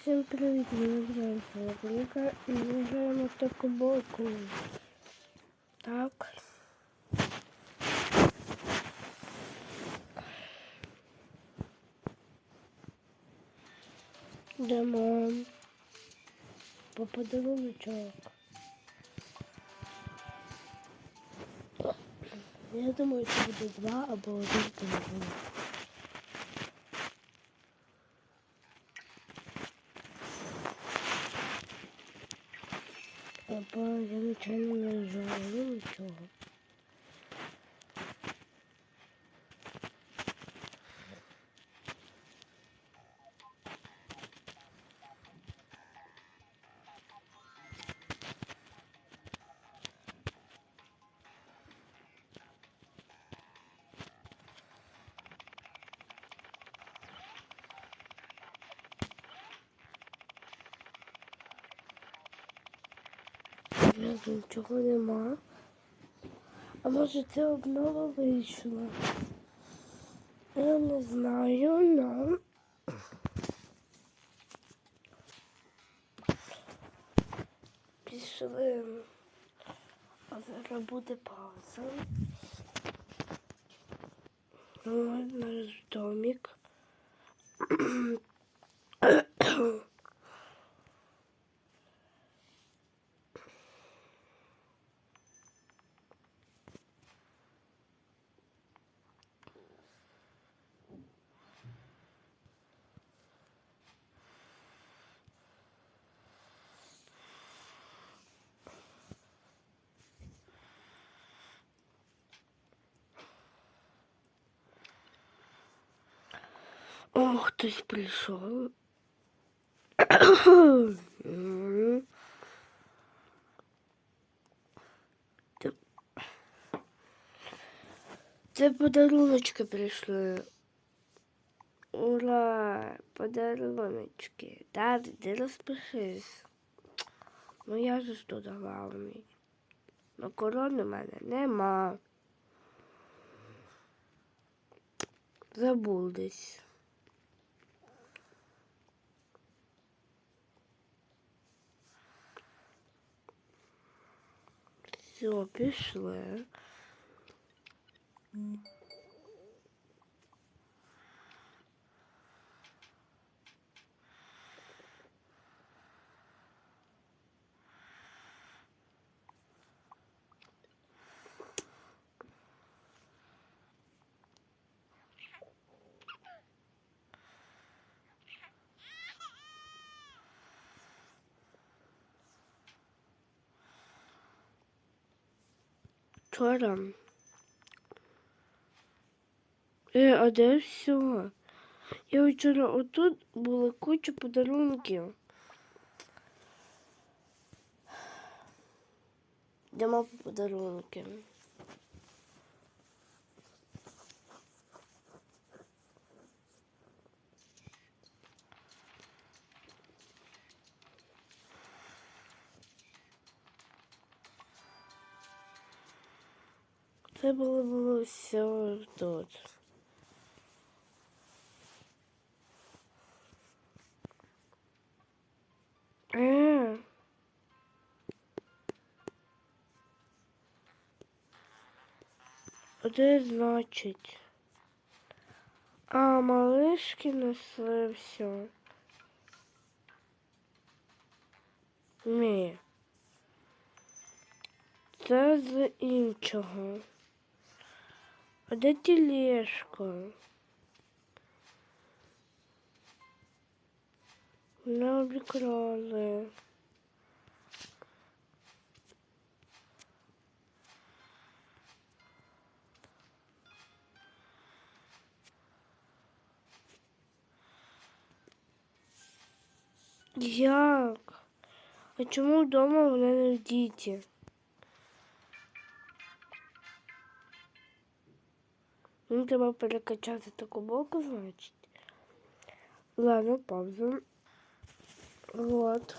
Всім привіт, мене звати Солодника і ми граємо таку боку. Так. Йдемо по подаруночок. Я думаю, що буде два або один подарунок. Або я нічого не нажала, нічого. Блін, Нічого нема. А може це обнова вийшла? Я не знаю, но... Пішли. А зараз буде пауза. Наш домик. О, хтось прийшов. Це- подаруночки прийшли. Ура! Подаруночки. Та ти розпишись. Ну я ж тут главний. Корони в мене нема. Забув. Все, пішли. Вчора. Е, а де все? Я вчора отут була куча подарунків. Йдемо по подарунки. Це було, було все тут. А Де значить? А, малишки несли все. Ні. Це з іншого. А де тілешка? Не обікрали. Як? А чому вдома вони не в діті? Мені Будемо перекачати таку боку, значить. Ладно, паузу. Вот.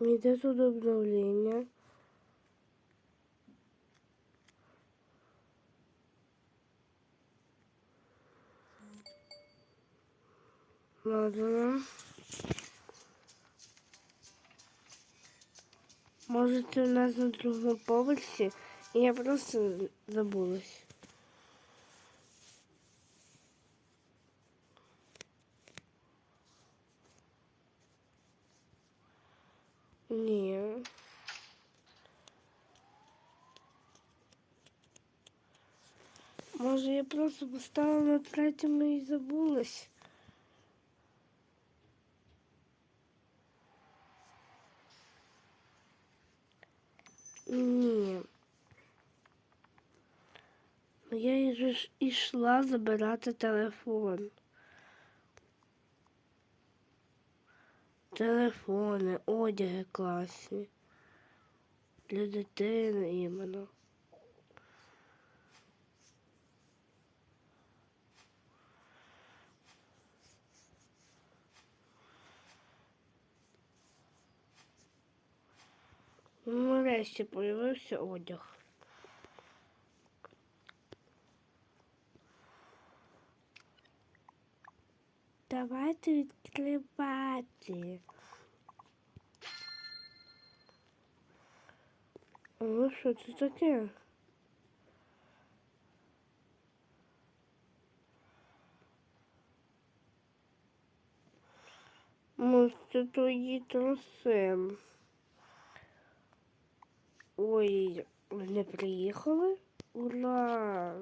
Идет обновление. Ладно. Може, це у нас на другому поверсі, і я просто забулась. Ні. Може, я просто поставила на третьому і забулась. Я ішла забирати телефон. Телефони, одяги класні. Для дитини іменно. Ну, Нарешті появився одяг. Давайте відкривати. О, що це таке? Може, це твої труси. Ой, вони приїхали? Ура!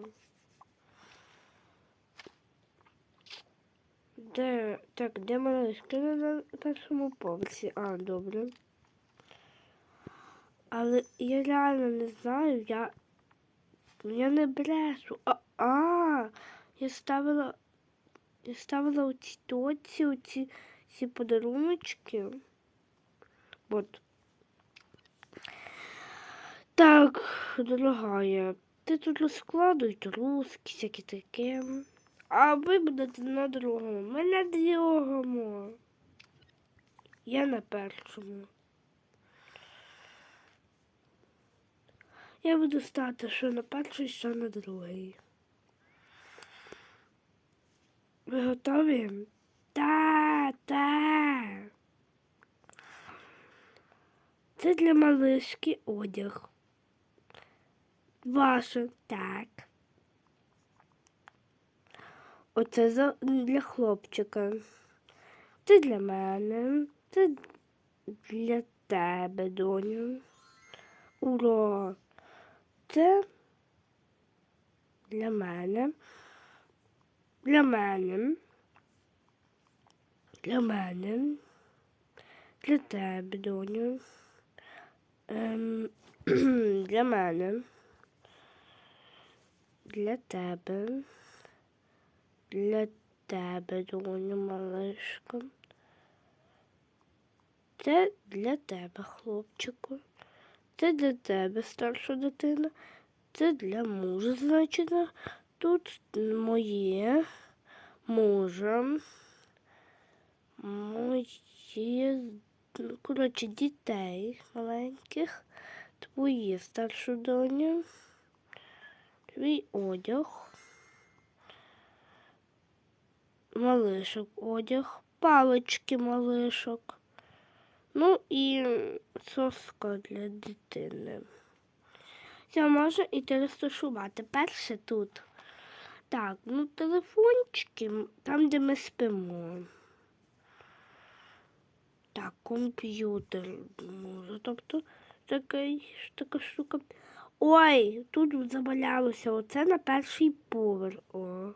Де, так, де малишка на першому поверсі? А, добре. Але я реально не знаю, я. Я не брешу. А, а я ставила. Я ставила оці тоці, оці ці подаруночки. От. Так, дорогая, ти тут розкладуй труски, всякі таке. А ви будете на другому. Ми на другому. Я на першому. Я буду стати що на перший, що на другий. Ви готові? Та, та. Це для малишки одяг. Ваше, так. Оце для хлопчика. Це для мене. Це для тебе, доню. Ура! Це для мене. Для мене. Для мене. Для тебе, доню. Ем, для мене. Для тебе. Для тебе, доню, малишка. Це для тебе, хлопчику. Це для тебе, старша дитина. Це для мужа, значить. Тут моє мужа. Моє, коротше, дітей маленьких. Твої старшу доню. Твій одяг. Малишок одяг. Палички малишок. Ну і соска для дитини. Це можна іти розташувати. Перше тут. Так, ну телефончики, там, де ми спимо. Так, комп'ютер. Може, тобто така, така штука. Ой, тут завалялося. Оце на перший поверх. О.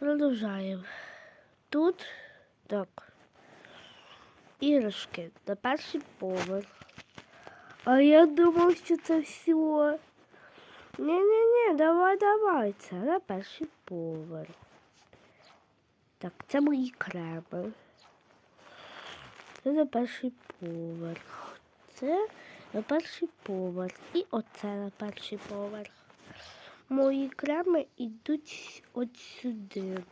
Продовжаємо. Тут так. Іграшки на перший поверх. А я думав, що це все. Ні-ні-ні, давай, давай. Це на перший поверх. Так, це мої креми. Це на перший поверх. Це на перший поверх. І оце на перший поверх. Мої креми йдуть от сюди.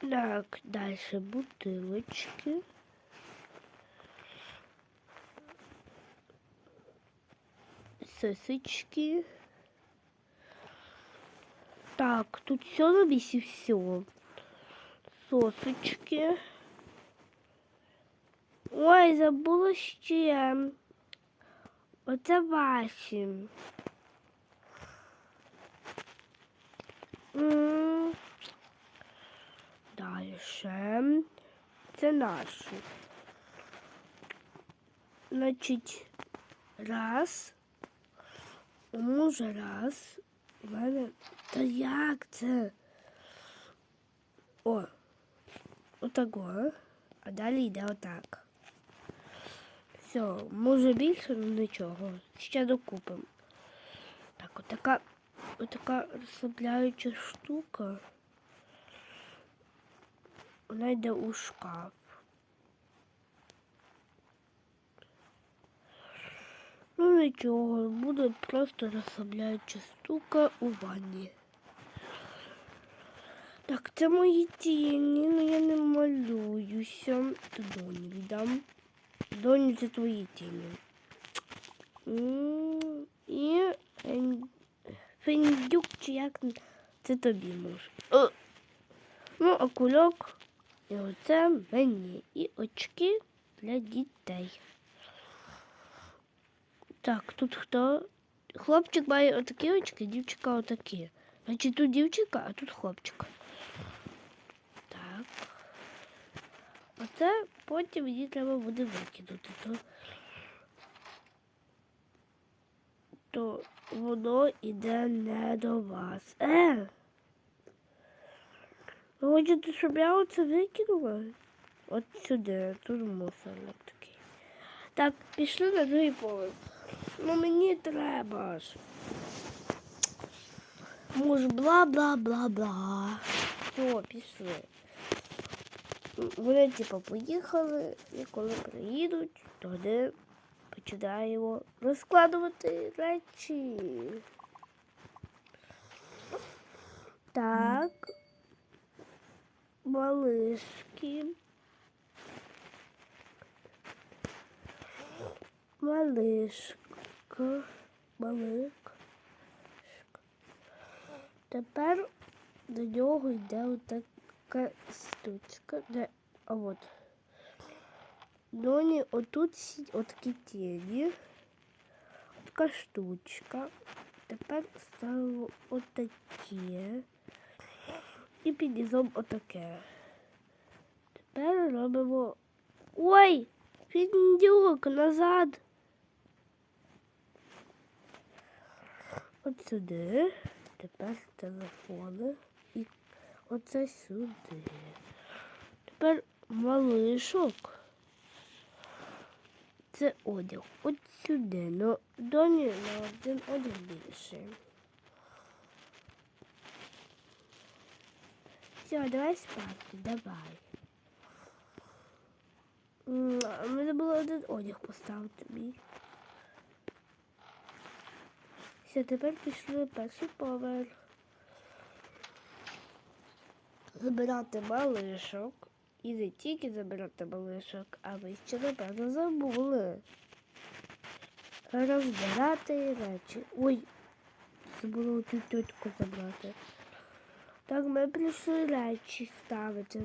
Так, дальше бутылочки. Сосочки. Так, тут все на все. Сосочки. Ой, забула ще. Оце ваші. М, Дальше. Це наші. Значить, раз. Може раз. У мене. Та як це? О. Отако. А далі йде отак. Все, може більше, ну нічого. Ще докупимо. Так, отака, отака розслабляюча штука. Вона йде у шкаф. Ну нічого, буде просто розслабляюча штука у ванні. Так, це мої тіні, ну я не малююся. То доні віддам. Доні, це твої тіні. І ен- фендюк, чи як це тобі може. Ну, а кульок і оце мені. І очки для дітей. Так, тут хто? Хлопчик має отакі очки, дівчинка отакі. Значить, тут дівчинка, а тут хлопчик. Так. Оце потім мені треба буде викинути. То, то воно йде не до вас. Е! Ви хочете, щоб я оце викинула? От сюди, тут мусорник такий. Так, пішли на другий поверх. Ну мені треба ж. Може, бла-бла-бла-бла. Все, пішли. Вони типу поїхали, і коли приїдуть, тоді починаємо розкладувати речі. Так. Малишки. Малишка. Малик. Тепер до нього йде отака штучка, де а от. Доні отут отакі тіні. Така штучка. Тепер ставимо отаке. І під низом отаке. Тепер робимо. Ой! Фіндюк назад. От сюди. Тепер телефони. Оце сюди. Тепер малишок. Це одяг. От сюди. Ну, доні на один одяг більше. Все, давай спати, давай. М, а Мені один одяг поставити мій. Все, тепер пішли перший поверх. Забирати малишок. І не тільки забирати малишок, а ви ще, напевно, забули. Розбирати речі. Ой, забула цю тітку забрати. Так ми прийшли речі ставити.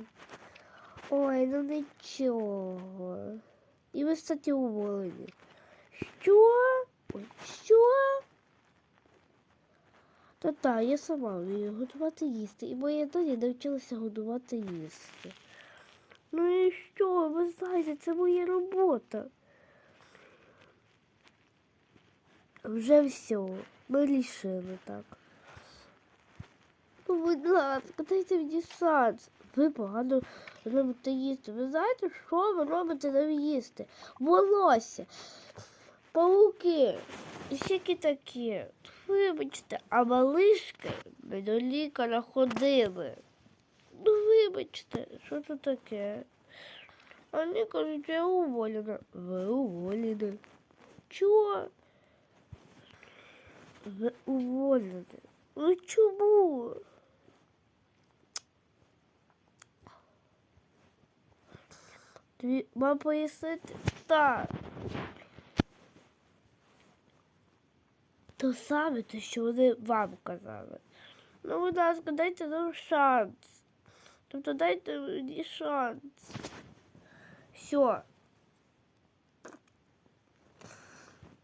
Ой, ну нічого. І ви, кстати, уволені. Що? Ой, що? Та-та, я сама вмію готувати їсти. І моя доня навчилася готувати їсти. Ну і що? Ви знаєте, це моя робота. Вже все. Ми рішили так. Ну, будь ласка, дайте мені шанс. Ви погано робите їсти. Ви знаєте, що ви робите нам їсти? Волосся, пауки, і всякі такі. Вибачте, а малишки ми до лікаря ходили. Ну, вибачте, що це таке? А вони кажуть, я уволена. Ви уволені. Чого? Ви уволені. Ну чому? Тобі вам пояснити? Так. То саме те, що вони вам казали. Ну, будь ласка, дайте нам шанс. Тобто дайте мені шанс. Все.